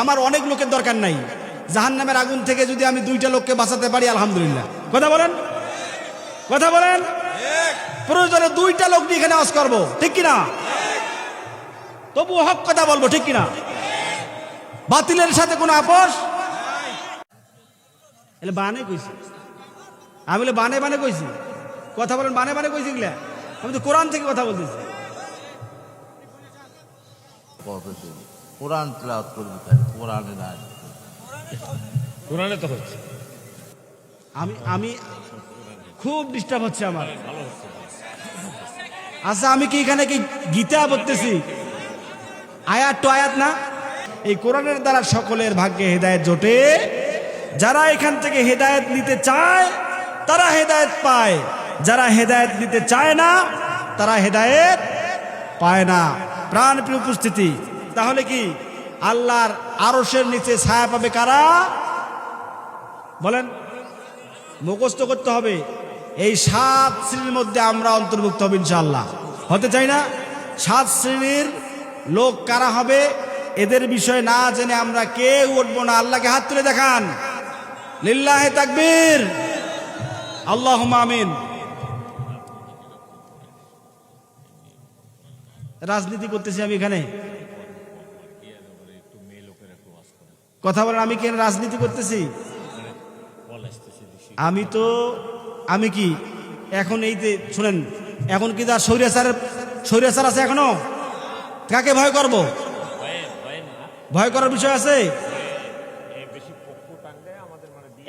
আমার অনেক লোকের দরকার নাই। জাহান নামের আগুন থেকে যদি আমি দুইটা লোককে বাঁচাতে পারি, আলহামদুলিল্লাহ। কথা বলেন? কথা বলেন? প্রয়োজনে দুইটা লোক নিয়ে এখানে আওয়াজ করব। ঠিক কিনা? তবু হক কথা বলব, ঠিক কিনা? বাতিলের সাথে কোনো আপোষ? এলে বানে কইছি। আমি বলে, বানে বানে কইছি। কথা বলেন, বানে বানে কইছি গিলা আমি তো কোরআন থেকে কথা বলতেছি। কোরআন তেলাওয়াত করবি তাই কোরআনে না কোরআনে তো হচ্ছে। আমি আমি খুব ডিস্টার্ব হচ্ছে আমার। আচ্ছা আমি কি এখানে কি গীতা বলতেছি আয়াত তো আয়াত না? এই কোরআনের দ্বারা সকলের ভাগ্যে হেদায়েত জোটে। যারা এখান থেকে হেদায়েত নিতে চায় তারা হেদায়েত পায়। যারা হেদায়েত নিতে চায় না তারা হেদায়েত পায় না। প্রাণ প্রিয় উপস্থিতি। তাহলে কি? আল্লাহর আরশের নিচে ছায়া পাবে কারা? বলেন। মুখস্থ করতে হবে। এই সাত শ্রেণির মধ্যে আমরা অন্তর্ভুক্ত হব ইনশাল্লাহ হতে চাই না? সাত শ্রেণির লোক কারা হবে? এদের বিষয়ে না জেনে আমরা কেউ উঠবো না। আল্লাহকে হাত তুলে দেখান। লিল্লাহে তাকবীর। আল্লাহ আমিন। রাজনীতি করতেছি আমি এখানে। কথা বলেন আমি কেন রাজনীতি করতেছি? আমি তো, আমি কি, এখন এই যে, শুনেন, এখন কি তার সৈরাচারের সৈরাচার আছে এখনও? কাকে ভয় করব? ভয় করার বিষয় আছে?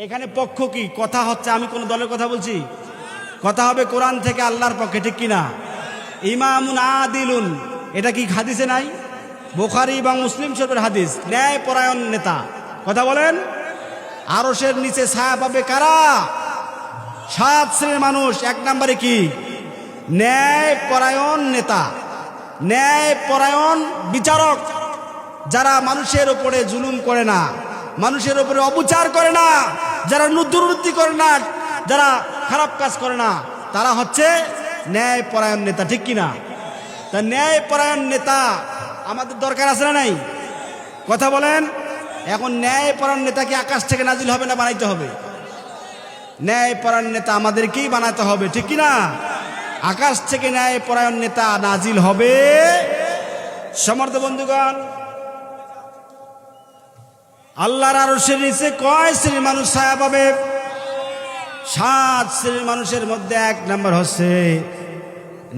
এখানে পক্ষ কি? কথা হচ্ছে, আমি কোন দলের কথা বলছি? কথা হবে কোরআন থেকে আল্লাহর পক্ষে, ঠিক কিনা? ইমামুন আদিলুন, এটা কি হাদিসে নাই? বোখারি এবং মুসলিম শরীফের হাদিস, ন্যায় পরায়ণ নেতা। কথা বলেন? আরসের নিচে ছায়া পাবে কারা? সাত শ্রেণির মানুষ, এক নম্বরে কি? ন্যায় পরায়ণ নেতা। ন্যায় পরায়ণ বিচারক, যারা মানুষের উপরে জুলুম করে না, মানুষের উপরে অবচার করে না, যারা দুর্নীতি করে না, যারা খারাপ কাজ করে না, তারা হচ্ছে ন্যায় পরায়ণ নেতা, ঠিক কিনা? তা ন্যায় পরায়ণ নেতা আমাদের দরকার আছে না নাই? কথা বলেন। এখন ন্যায় পরায়ণ নেতা কি আকাশ থেকে নাজিল হবে না বানাইতে হবে? ন্যায় পরায়ণ নেতা আমাদেরকেই বানাতে হবে, ঠিক না? আকাশ থেকে ন্যায় পরায়ণ নেতা নাজিল হবে। সমর্থ বন্ধুগণ, আল্লাহর আরও নিচে কয় শ্রেণির মানুষ ছায়া পাবে? সাত শ্রেণির মানুষের মধ্যে এক নম্বর হচ্ছে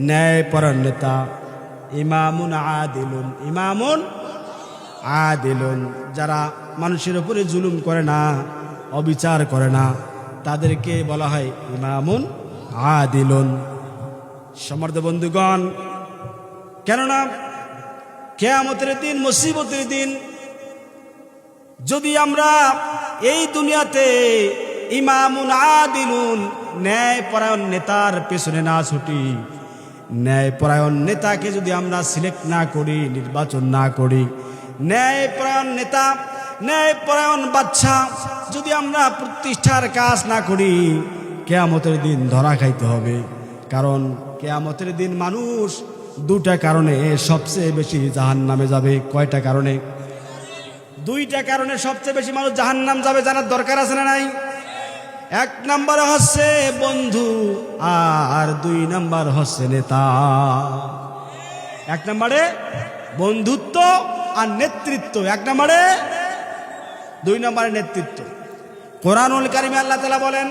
ন্যায় পরায়ণ নেতা। ইমামুন আদিলুন ইমামুন আদিলুন। যারা মানুষের উপরে জুলুম করে না, অবিচার করে না, তাদেরকে বলা হয় ইমামুন আদিলুন। সমর্থ বন্ধুগণ, কেননা কেয়ামতের দিন, মুসিবতের দিন, যদি আমরা এই দুনিয়াতে ইমামুন আদিলুন ন্যায় পরায়ণ নেতার পেছনে না ছুটি ন্যায় পরায়ণ নেতাকে যদি আমরা সিলেক্ট না করি, নির্বাচন না করি ন্যায় পরায়ণ নেতা ন্যায় পরায়ণ বাচ্চা যদি আমরা প্রতিষ্ঠার কাজ না করি, কেয়ামতের দিন ধরা খাইতে হবে। কারণ কেয়ামতের দিন মানুষ দুটা কারণে সবচেয়ে বেশি জাহান নামে যাবে। কয়টা কারণে? দুইটা কারণে সবচেয়ে বেশি মানুষ জাহান নাম যাবে, জানার দরকার আছে না নাই? এক নাম্বার হচ্ছে বন্ধু আর দুই নাম্বার হচ্ছে নেতা। এক নাম্বারে বন্ধুত্ব আর নেতৃত্ব। এক নাম্বারে দুই নম্বরে নেতৃত্ব। কোরআনুল কারিমে আল্লাহ তালা বলেন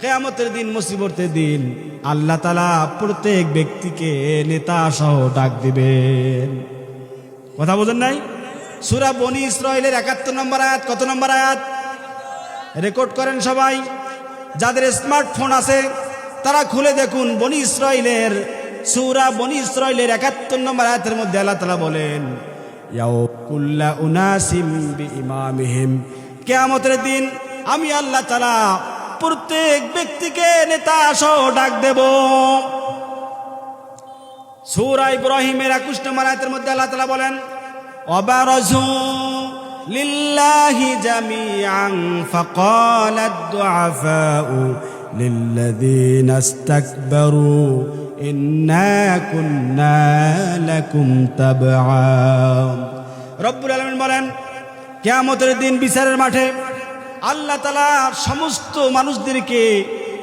কেয়ামতের দিন, মুসিবতের দিন আল্লাহ তালা প্রত্যেক ব্যক্তিকে নেতা সহ ডাক দিবেন। কথা বোঝেন নাই? সুরা বনি ইসরায়েলের একাত্তর নম্বর আয়াত, কত নম্বর আয়াত? রেকর্ড করেন সবাই। যাদের স্মার্টফোন আছে, তারা খুলে দেখুন বনি ইসরায়েলের সুরা বনি ইসরায়েলের একাত্তর নম্বর আয়াতের মধ্যে আল্লাহ তালা বলেন কিয়ামতের দিন আমি আল্লাহ তালা প্রত্যেক ব্যক্তিকে নেতা সহ ডাক দেব। সূরা ইব্রাহিমের একুশ নম্বর আয়াতের মধ্যে আল্লাহ তালা বলেন, অবারজু লিল্লাহি জামিআন ফাকালাদ দুআফাউ লিল্লাযীনা ইস্তাকবারু ইন্না কুন্না লাকুম তাবআ। রব্বুল আলামিন বলেন, কিয়ামতের দিন বিচারের মাঠে আল্লাহ তাআলা সমস্ত মানুষদেরকে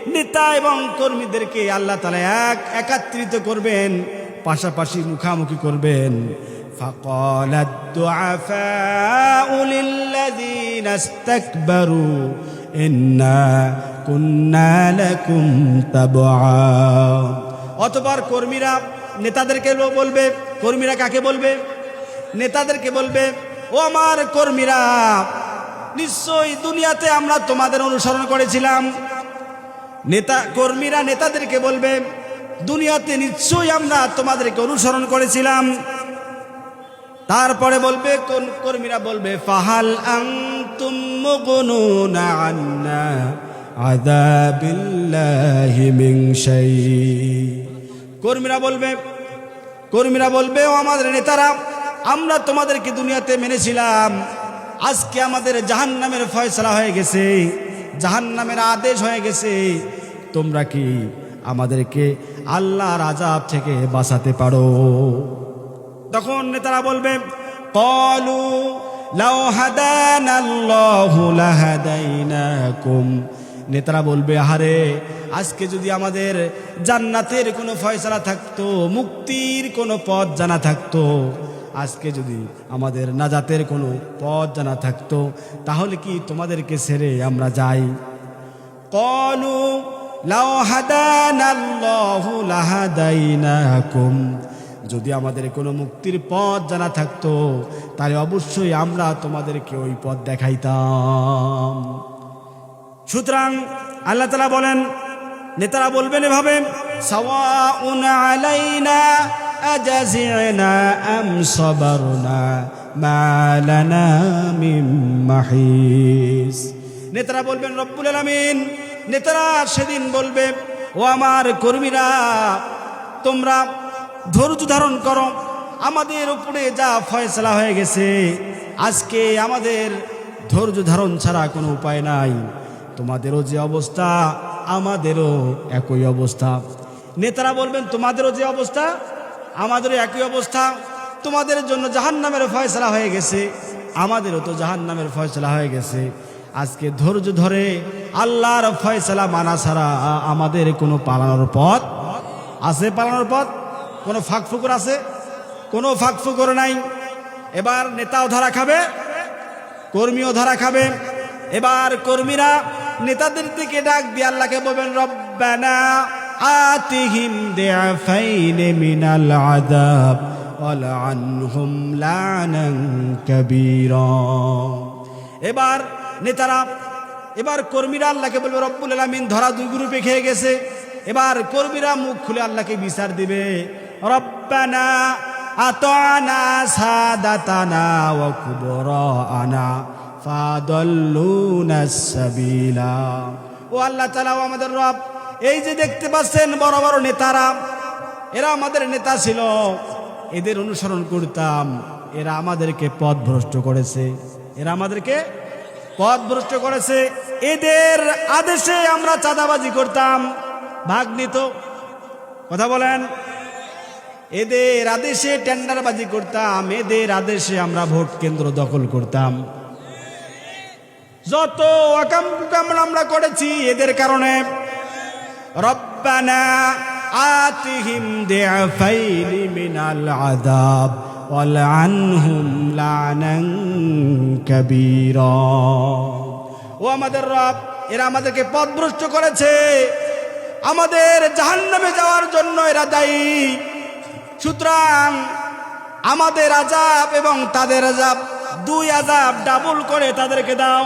নেতা এবং কর্মীদেরকে আল্লাহ তাআলা এক একাত্রিত করবেন পাশাপাশি মুখামুখি করবেন فقال الضعفاء للذين استكبروا إنا كنا لكم تبعا অতবার কর্মীরা নেতাদেরকে লো- বলবে কর্মীরা কাকে বলবে নেতাদেরকে বলবে ও আমার কর্মীরা নিশ্চয়ই দুনিয়াতে আমরা তোমাদের অনুসরণ করেছিলাম। নেতা কর্মীরা নেতাদেরকে বলবে, দুনিয়াতে নিশ্চয়ই আমরা তোমাদেরকে অনুসরণ করেছিলাম। তারপরে বলবে, কোন কর্মীরা বলবে, ফাহাল কর্মীরা বলবে কর্মীরা বলবে, ও আমাদের নেতারা, আমরা তোমাদেরকে দুনিয়াতে মেনেছিলাম। আজকে আমাদের জাহান্নামের ফয়সলা হয়ে গেছে, জাহান্নামের আদেশ হয়ে গেছে। তোমরা কি আমাদেরকে আল্লাহর আজাব থেকে বাঁচাতে পারো? তখন নেতারা বলবে, কলু নেতারা বলবে, আহারে, আজকে যদি আমাদের জান্নাতের কোনো ফয়সালা থাকতো, মুক্তির কোনো পথ জানা থাকতো আজকে যদি আমাদের নাজাতের কোনো পথ জানা থাকতো, তাহলে কি তোমাদেরকে ছেড়ে আমরা যাই? কলু লাহাদাইনাকুম। যদি আমাদের কোনো মুক্তির পথ জানা থাকতো, তাহলে অবশ্যই আমরা তোমাদেরকে ওই পথ দেখাইতাম। সুতরাং আল্লাহ তালা বলেন, নেতারা বলবেন এভাবে, সাওয়াউন আলাইনা আজাজিনা আম সাবারনা মা লানা মিন মাহিস নেতারা বলবেন, রব্বুল আলামিন। নেতারা সেদিন বলবে, ও আমার কর্মীরা, তোমরা ধৈর্য ধারণ করো। আমাদের উপরে যা ফয়সলা হয়ে গেছে, আজকে আমাদের ধৈর্য ধারণ ছাড়া কোনো উপায় নাই। তোমাদেরও যে অবস্থা, আমাদেরও একই অবস্থা। নেতারা বলবেন, তোমাদেরও যে অবস্থা আমাদেরও একই অবস্থা। তোমাদের জন্য জাহান নামের ফয়সলা হয়ে গেছে। আমাদেরও তো জাহান নামের ফয়সলা হয়ে গেছে। আজকে ধৈর্য ধরে আল্লাহর ফয়সলা মানা ছাড়া আমাদের কোনো পালানোর পথ আছে, পালানোর পথ? কোনো ফাঁক ফুকুর আছে? কোনো ফাঁক ফুকুর নাই। এবার নেতাও ধরা খাবে, কর্মীও ধরা খাবে। এবার কর্মীরা নেতাদের দিকে ডাক দিয়ে আল্লাহকে বলবেন, রব্বানা আতিহিম দিআফাইন মিনাল আযাব ওয়ালআনহুম লানান কাবীরা এবার নেতারা, এবার কর্মীরা আল্লাহকে বলবে, রব্বুল আলামিন ধরা দুই গ্রুপে খেয়ে গেছে। এবার কর্মীরা মুখ খুলে আল্লাহকে বিচার দিবে। রব্বানা আতানা সাদাতানা ওয়া কুবরানা ফাদাল্লুনা সাবিলা। ও আল্লাহ তাআলা আমাদের রব এই যে দেখতে পাচ্ছেন বড় বড় নেতারা, এরা আমাদের নেতা ছিল। এদের অনুসরণ করতাম। এরা আমাদেরকে পথ ভ্রষ্ট করেছে। এরা আমাদেরকে পথ ভ্রষ্ট করেছে। এদের আদেশে আমরা চাঁদাবাজি করতাম। ভাগ নিত কথা বলেন। এদের আদেশে টেন্ডারবাজি করতাম। এদের আদেশে আমরা ভোট কেন্দ্র দখল করতাম। যত অকাম আমরা করেছি এদের কারণে রব্বানা আতিহিম দিআফাইনি মিনাল আযাব ওয়ালআনহুম লানান কাবীরা। ও আমাদের রব, এরা আমাদেরকে পথভ্রষ্ট করেছে। আমাদের জাহান্নামে যাওয়ার জন্য এরা দায়ী। সুতরাং আমাদের আজাব এবং তাদের আজাব দুই আজাব ডাবল করে তাদেরকে দাও।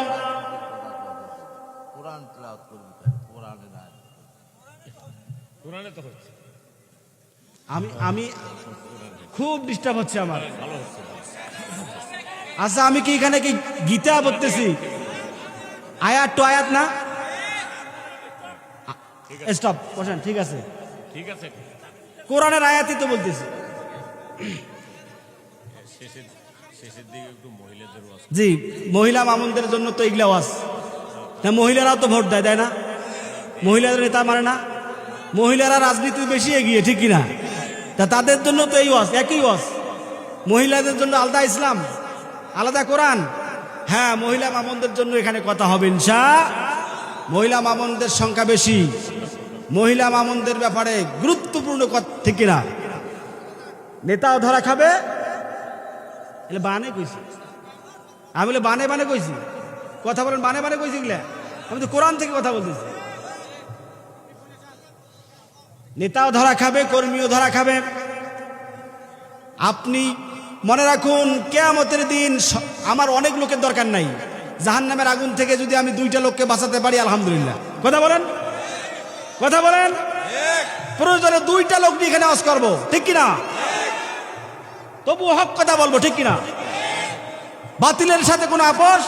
কোরআনে তো হচ্ছে। আমি আমি খুব ডিস্টার্ব হচ্ছে আমার। আচ্ছা আমি কি এখানে কি গীতা পড়তেছি? আয়াত টু আয়াত না? স্টপ বসেন ঠিক আছে। ঠিক আছে। কোরআনের আয়াতই তো বলতেছি। জি মহিলা মামুনদের জন্য তো এগুলা ওয়াজ। মহিলারাও তো ভোট দেয় দেয় না? মহিলাদের নেতা মানে না? মহিলারা রাজনীতি বেশি এগিয়ে, ঠিক কিনা? তা তাদের জন্য তো এই ওয়াজ, একই ওয়াজ। মহিলাদের জন্য আলাদা ইসলাম, আলাদা কোরআন। হ্যাঁ মহিলা মামনদের জন্য এখানে কথা হবে ইনশা মহিলা মামনদের সংখ্যা বেশি। মহিলা মামনদের ব্যাপারে গুরুত্বপূর্ণ কথা, ঠিক কিনা? নেতাও ধরা খাবে। এলে বানে কইছি। আমি বলে বানে বানে কইছি। কথা বলেন, বানে বানে কইছি গিলা আমি তো কোরআন থেকে কথা বলতেছি। নেতাও ধরা খাবে, কর্মীও ধরা খাবে। আপনি মনে রাখুন, কেয়ামতের দিন আমার অনেক লোকের দরকার নাই। জাহান নামের আগুন থেকে যদি আমি দুইটা লোককে বাঁচাতে পারি, আলহামদুলিল্লাহ। কথা বলেন? কথা বলেন? প্রয়োজনে দুইটা লোক নিয়ে এখানে আওয়াজ করব। ঠিক কিনা? তবু হক কথা বলব, ঠিক কিনা? বাতিলের সাথে কোনো আপোষ?